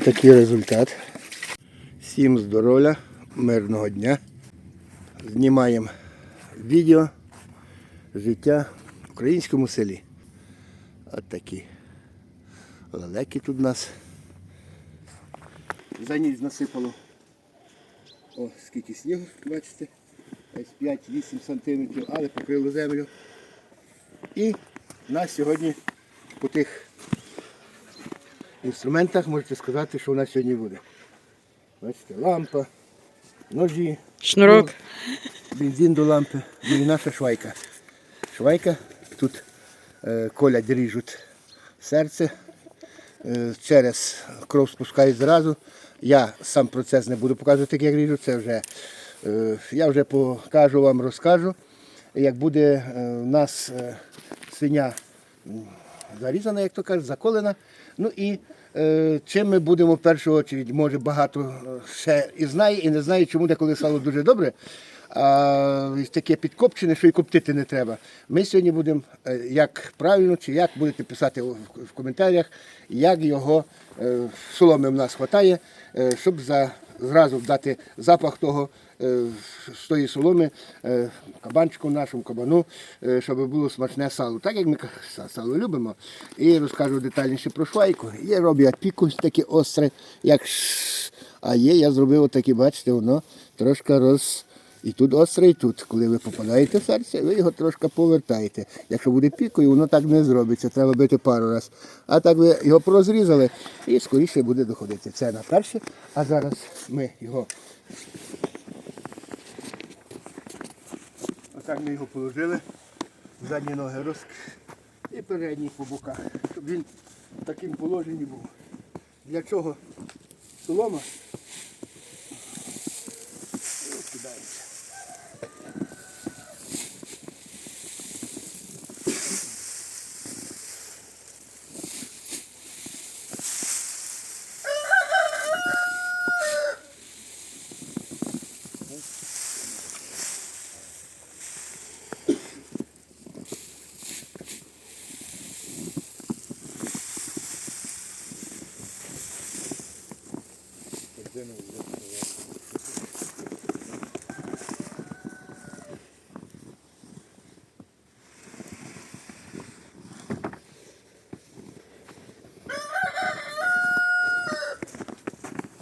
Отакий результат. Всім здоров'я, мирного дня. Знімаємо відео життя в українському селі. От такі лелеки тут у нас. За ніч насипало. О, скільки снігу, бачите? Десь 5-8 сантиметрів, але покрило землю. І у нас сьогодні по тих інструментах можете сказати, що у нас сьогодні буде. Бачите, лампа, ножі, Шнурок. бензин до лампи ну і наша швайка. Швайка, тут е, колять ріжуть серце, е, через кров спускають зразу. Я сам процес не буду показувати, як ріжуть, це вже е, я вже покажу вам, розкажу. Як буде е, у нас е, свиня зарізана, як то кажуть, заколена. Ну і е, чим ми будемо в першу чергу, може багато е, ще і знає, і не знає, чому деколи сало дуже добре. А таке підкопчене, що і коптити не треба. Ми сьогодні будемо, е, як правильно, чи як будете писати в коментарях, як його е, соломи в нас вистачає, щоб за, зразу дати запах того з тої соломи е, кабанчику нашому кабану, е, щоб було смачне сало. Так як ми сало любимо. І розкажу детальніше про швайку. Є роблять піку таке остре, як а є, я зробив отакі, бачите, воно трошки роз. І тут остре, і тут. Коли ви попадаєте в серце, ви його трошки повертаєте. Якщо буде пікою, воно так не зробиться, треба бити пару разів. А так ви його порозрізали і скоріше буде доходити. Це на перше. А зараз ми його. Отак ми його положили. Задні ноги роз... і передні по боках, щоб він в такому положенні був. Для чого солома?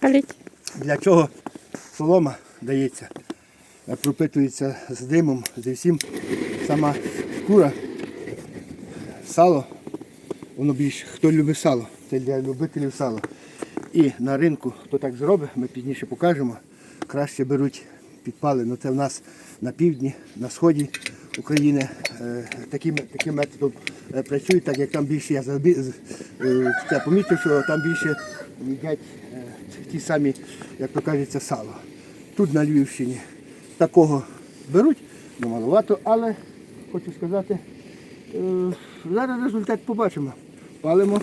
Паліть. Для чого солома дається? Пропитується з димом, зі всім. Сама шкура, сало, воно більш, хто любить сало, це для любителів сала. І на ринку, хто так зробить, ми пізніше покажемо, краще беруть підпали. Ну це в нас на півдні, на сході України е, таким, таким методом е, працюють, так як там більше я забі- з- е, я помітив, що там більше їдять ті самі, як то кажеться, сало. Тут на Львівщині такого беруть, ну маловато, але хочу сказати, е, зараз результат побачимо. Палимо.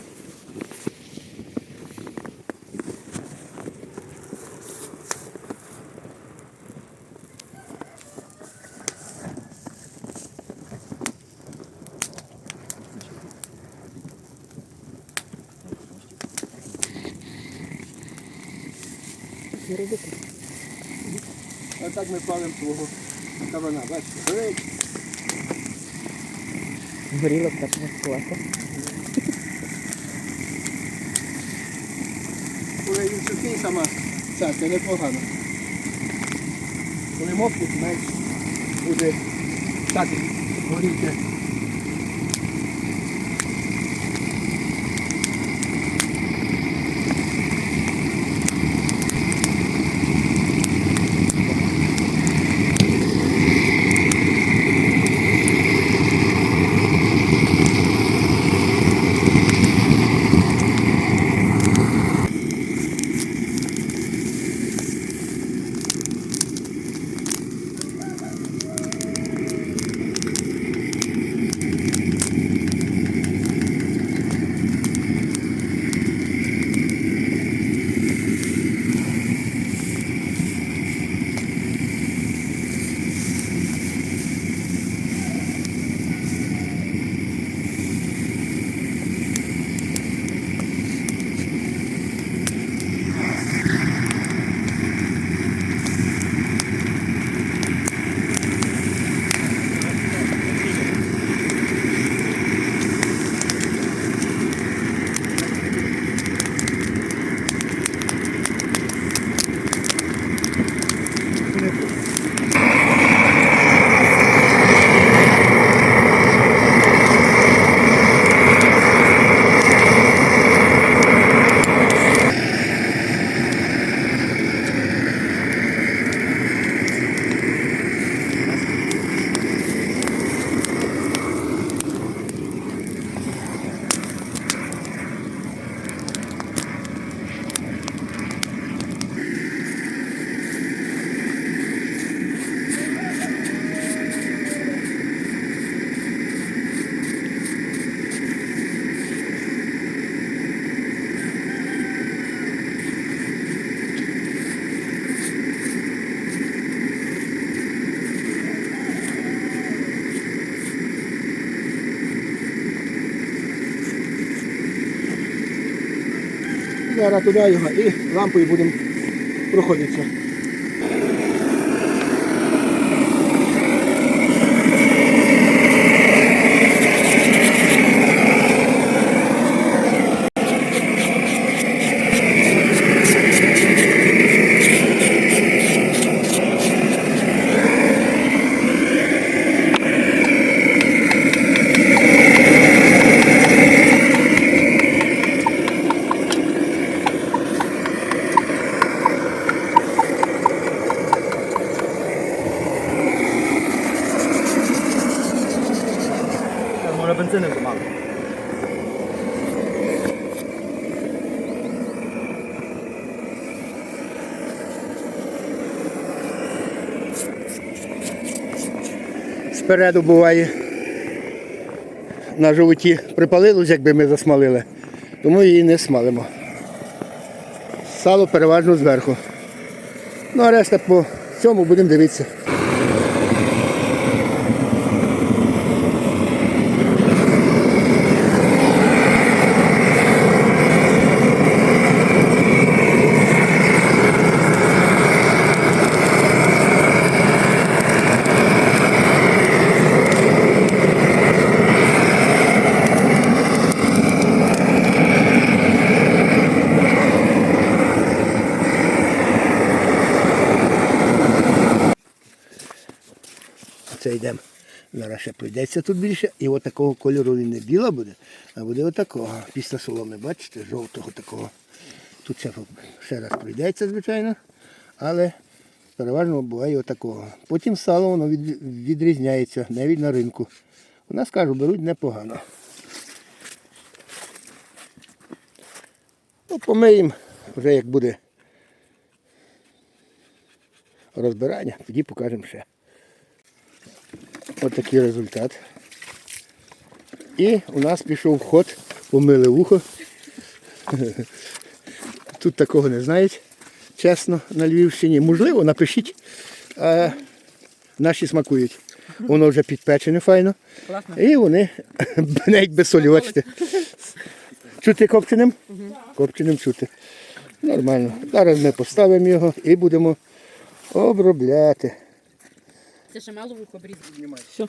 Отак ми палимо свого кабана. Бачите, горить. Горіло першого класу. Коли він сухий сама, це непогано. Коли мокне, менш буде так горіти. Зараз туди його і лампою будемо проходитися. Спереду буває на животі припалилось, якби ми засмалили, тому її не смалимо. Сало переважно зверху. Ну а решта по цьому будемо дивитися. Це йдемо. Зараз ще пройдеться тут більше. І от кольору він не біла буде, а буде отакого. Після соломи, бачите, жовтого такого. Тут ще, ще раз пройдеться, звичайно, але переважно буває отакого. Потім сало воно від, відрізняється, навіть на ринку. У нас кажу, беруть непогано. Ну, помиємо, вже як буде розбирання, тоді покажемо ще. Ось такий результат. І у нас пішов ход, помили вухо. Тут такого не знають, чесно, на Львівщині. Можливо, напишіть, а наші смакують. Воно вже підпечене файно. І вони навіть без солі, бачите. Чути копченим? Копченим чути. Нормально. Зараз ми поставимо його і будемо обробляти. Це ще мало вухо обрізати. Все.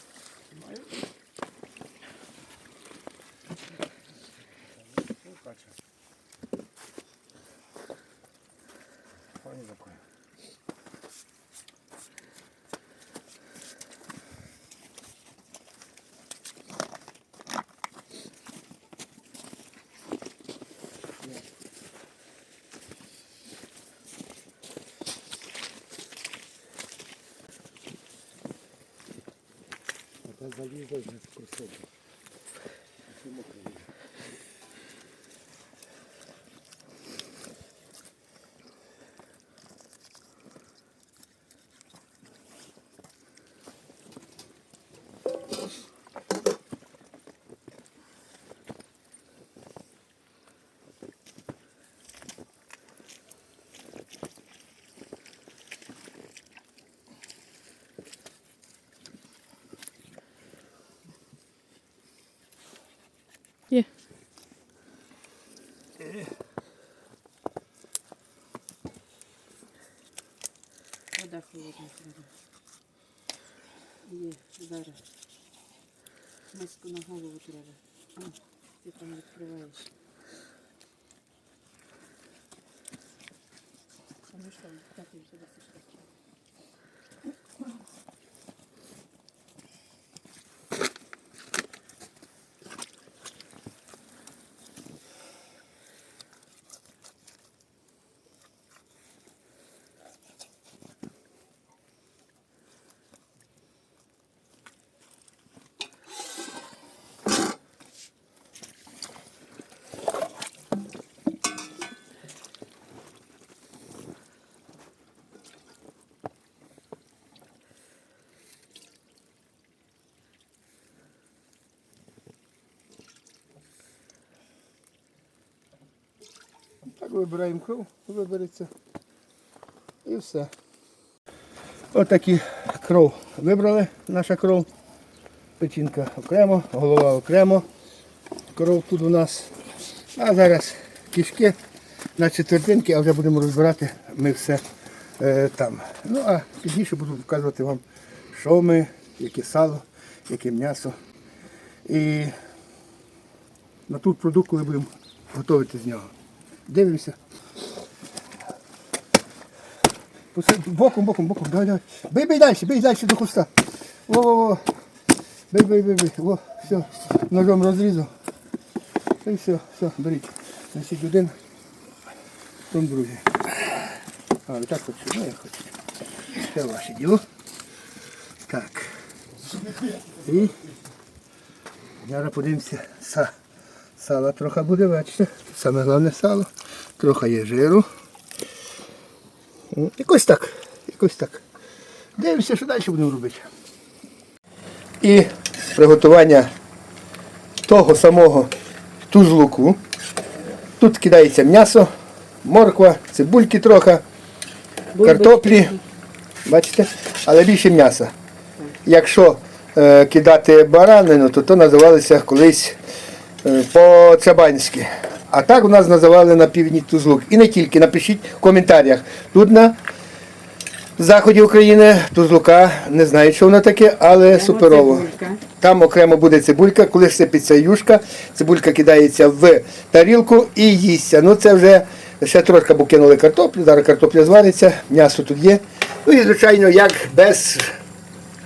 Є. Є, зараз. Миску на голову треба. О, ти там відкриваєш. А что так і все досить. Так вибираємо кров, вибереться. І все. Отакі кров вибрали, наша кров. Печінка окремо, голова окремо. Кров тут у нас. А зараз кишки на четвертинки, а вже будемо розбирати ми все е, там. Ну а пізніше буду показувати вам, що ми, яке сало, яке м'ясо. І на ту продукт, коли будемо готувати з нього. Дивимося. Боком, боком, боком. Давай, давай. Бий, бий далі, бий далі до куста. Во, во, во. Бий, бий, бий, бий. Во, все. Ножом розрізав. І все, все, беріть. Значить, один, потім другий. А, так хочете? Ну, я хочу. Це ваше діло. Так. І зараз подивимося. Са. Сала трохи буде, бачите. Саме головне сало. Трохи є жиру. Якось так. Якось так. Дивимося, що далі будемо робити. І приготування того самого тузлуку. Тут кидається м'ясо, морква, цибульки трохи, картоплі. Бачите? Але більше м'яса. Якщо е, кидати баранину, то то називалося колись по-цабанськи. А так у нас називали на півдні тузлук. І не тільки, напишіть в коментарях. Тут на заході України тузлука не знаю, що воно таке, але суперово. цибулька. Там окремо буде цибулька, коли сипеться юшка, цибулька кидається в тарілку і їсться. Ну це вже ще трошки бо кинули картоплю, зараз картопля звариться, м'ясо тут є. Ну і звичайно, як без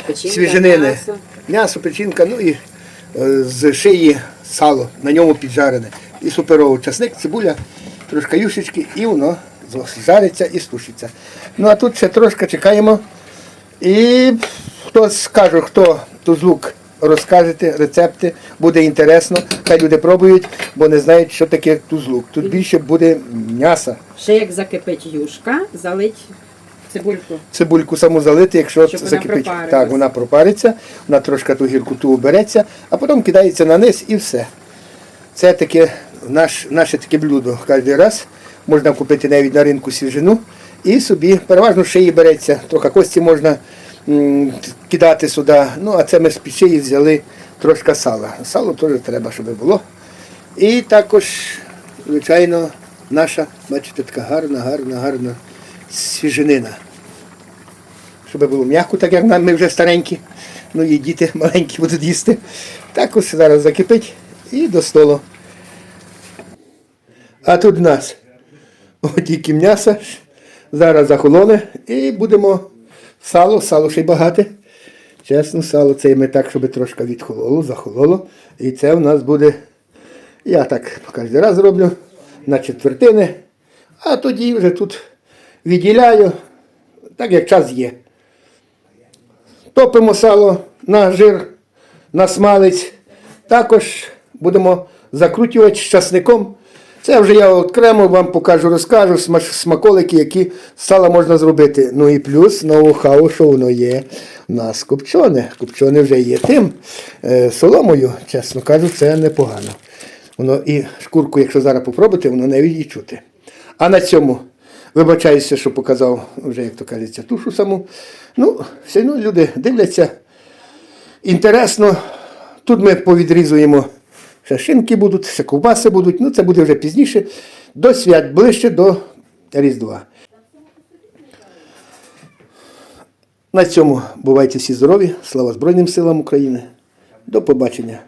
Печінка, свіжинини. м'ясо. М'ясо, печінка, ну і е, з шиї сало, на ньому піджарене. І суперово часник, цибуля, трошки юшечки, і воно жариться і стушиться. Ну а тут ще трошки чекаємо. І хто скаже, хто тузлук розкажете, рецепти, буде інтересно, хай люди пробують, бо не знають, що таке тузлук. Тут більше буде м'яса. Ще як закипить юшка, залить цибульку. цибульку саму залити, якщо Щоб закипить. пропарилась. Так, вона пропариться, вона трошки ту гіркоту обереться, а потім кидається на низ і все. Це таке наш, наше таке блюдо кожен раз. Можна купити навіть на ринку свіжину і собі переважно шиї береться, трохи кості можна м, кидати сюди. Ну, а це ми з печі взяли трошки сала. Сало теж треба, щоб було. І також, звичайно, наша, бачите, така гарна, гарна, гарна свіжинина щоб було м'яко, так як нам, ми вже старенькі. Ну і діти маленькі будуть їсти. Так ось зараз закипить і до столу. А тут в нас тільки м'ясо. Зараз захолоне і будемо сало, сало ще й багате. Чесно, сало це ми так, щоб трошки відхололо, захололо. І це в нас буде, я так кожен раз роблю на четвертини, а тоді вже тут відділяю, так як час є. Топимо сало на жир, на смалець. Також будемо закрутювати з часником. Це вже я окремо вам покажу, розкажу смаколики, які з сала можна зробити. Ну і плюс ноу-хау, що воно є у нас копчене. Копчене вже є тим е, соломою, чесно кажу, це непогано. Воно і шкурку, якщо зараз попробувати, воно не відчути. А на цьому вибачаюся, що показав вже, як то кажеться, тушу саму. Ну, все одно люди дивляться. Інтересно. Тут ми повідрізуємо ще шинки будуть, ще ковбаси будуть. Ну, це буде вже пізніше. До свят, ближче до Різдва. На цьому бувайте всі здорові. Слава Збройним силам України. До побачення.